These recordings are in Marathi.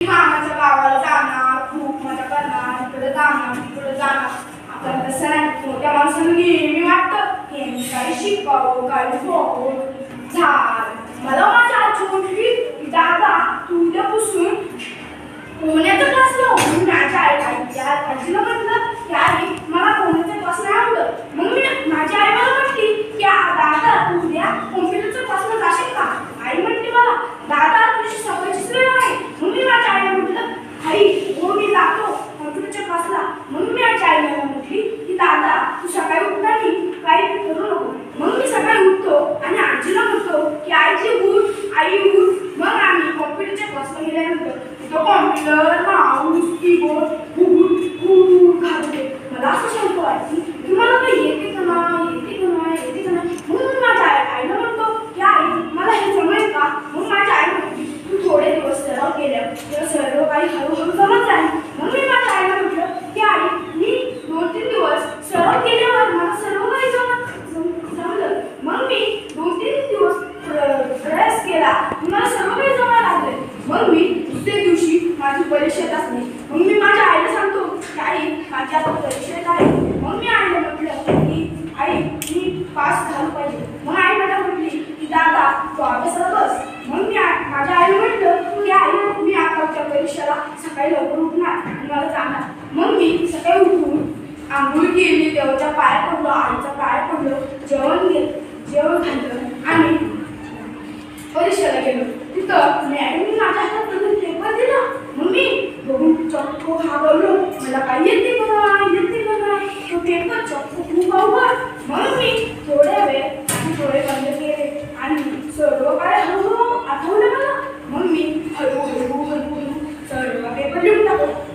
मामाच्या गावाला जाणार खूप मजा करणार इकडे जाणार तिकडे जाणार. आता तसं नाही मोठ्या माणसानं नेहमी वाटतं हे यांनी काही शिकावं काही व्हावं झाड. मला माझ्या आजी दादा तू उद्यापासून पोहण्याचा क्लास लावून माझ्या आई आईच्या आजीला म्हटलं की आई मला पोहण्याचा क्लास नाही आवडत. मग मी माझ्या आई मला म्हटली की दादा तू उद्या कॉम्प्युटर क्लासला जाशील का आई म्हणते मला दादा तुझी सवयची सवय आहे मग मी माझ्या आईला म्हटलं आई हो मी जातो कॉम्प्युटरच्या क्लासला मग मी माझ्या आईला म्हटली की दादा तू सकाळी उठताना काही करू नको मग मी सकाळी उठतो आणि आजीला म्हणतो की आईची उठ आई उठ. मग आम्ही कॉम्प्युटरच्या क्लासला गेल्यानंतर तिथं कॉम्प्युटर माऊस कीबोर्ड खूप खूप घालते मला असं शंक वाटते की मला काही येते का नाही येते का नाही येते का नाही म्हणून मी माझ्या आई आईला म्हणतो की आई मला हे जमेल का मग माझ्या आई म्हणते तू थोडे दिवस सराव केल्यावर तुला सर्व काही हळूहळू जमत जाईल मग मी माझ्या आईला म्हटलं की आई मी दोन तीन दिवस सराव केल्यावर मला सर्व काही जमत जम- जमलं मग मी दोन तीन दिवस प्र- प्रयास केला मला सर्व काही जमायला लागले मग मी दुसऱ्या दिवशी माझी परीक्षेत असली. मग मी माझ्या आईला सांगतो की आई माझी आता परीक्षेत आहे. मग मी आईला म्हटलं की आई मी पास झालो पाहिजे. मग आई मला म्हटली की दादा तू अभ्यासाला बस. मग मी माझ्या आईला म्हटलं की आई मी आताच्या परीक्षेला सकाळी लवकर उठणार आणि मला जाणार. मग मी सकाळी उठून आंघोळ केली देवाच्या पाया पडलो आईचा पाया पडलो जेवण घे जेवण खाल्लं आणि परीक्षेला गेलो. तिथं मॅडमनी माझ्या हातात बघून चक्क घाबरलो. मला काय येते बघा येते बघा. तो पेपर चक्क खूप अवघड. म्हणून मी थोड्या वेळ आणि थोडे बंद केले. आणि सर्व काय हळूहळू आठवलं मला. मग मी हळूहळू हळूहळू सर्व पेपर लिहून टाकला.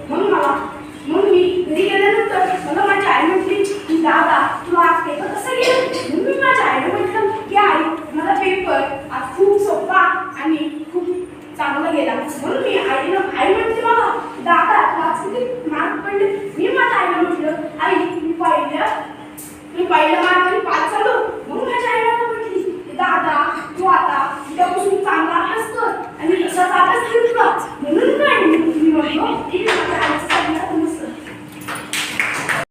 find out